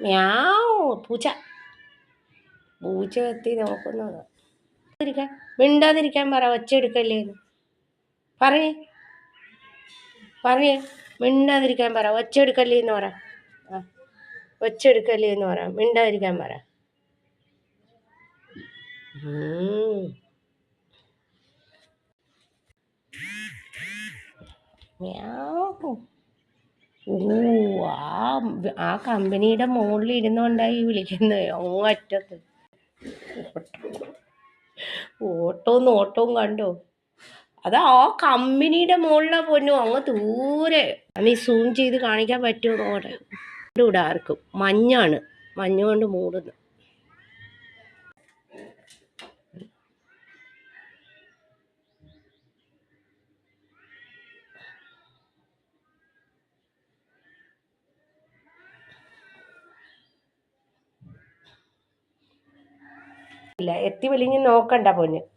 മ്യാവ് പൂച്ച പൂച്ച എത്തി നോക്കുന്നത് ഇരിക്കാൻ മിണ്ടാതിരിക്കാൻ പറ ഒച്ചെടുക്കല്ലേ എന്ന് പറഞ്ഞേ മിണ്ടാതിരിക്കാൻ പറ ഒച്ചെടുക്കല്ലേ എന്ന് പറ ആ എന്ന് പറ മിണ്ടാതിരിക്കാൻ പറ. മ്യാവ്. ഓ ആ ആ കമ്പനിയുടെ മുകളിൽ ഇരുന്നുകൊണ്ടായി വിളിക്കുന്നത് അങ്ങറ്റത്ത് ഓട്ടോന്ന് ഓട്ടവും കണ്ടോ? അതാ ആ കമ്പനിയുടെ മുകളിലാ പൊന്നു. അങ്ങ് ദൂരെ. നീ സൂം ചെയ്ത് കാണിക്കാൻ പറ്റുമോ നോടെ ഇവിടെ ആർക്കും. മഞ്ഞാണ്. മഞ്ഞ കൊണ്ട് മൂടുന്നു. ഇല്ല. എത്തി വലിഞ്ഞ് നോക്കണ്ട പൊന്ന്.